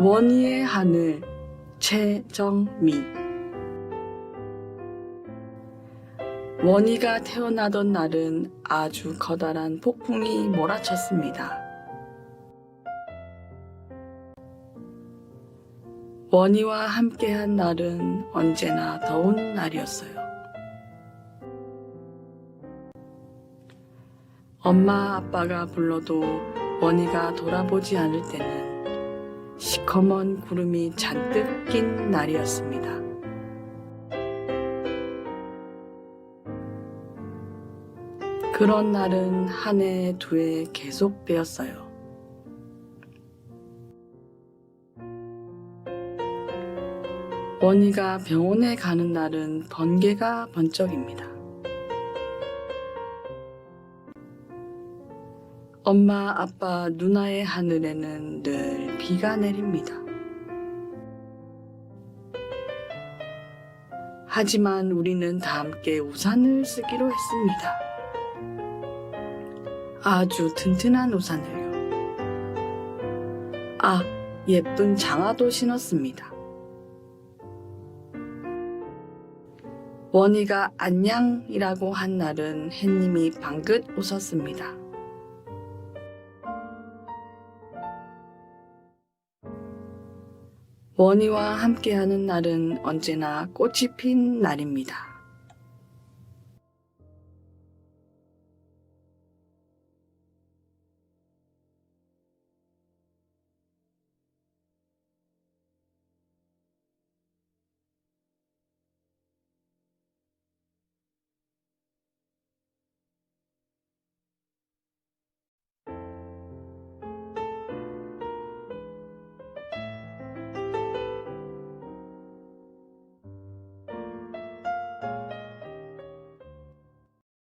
원희의 하늘 최정미 원희가 태어나던 날은 아주 커다란 폭풍이 몰아쳤습니다. 원희와 함께한 날은 언제나 더운 날이었어요. 엄마 아빠가 불러도 원희가 돌아보지 않을 때는 시커먼 구름이 잔뜩 낀 날이었습니다. 그런 날은 한 해, 두 해 계속 되었어요. 원희가 병원에 가는 날은 번개가 번쩍입니다. 엄마, 아빠, 누나의 하늘에는 늘 비가 내립니다. 하지만 우리는 다 함께 우산을 쓰기로 했습니다. 아주 튼튼한 우산을요. 아, 예쁜 장화도 신었습니다. 원희가 안녕이라고 한 날은 햇님이 방긋 웃었습니다. 원희와 함께하는 날은 언제나 꽃이 핀 날입니다.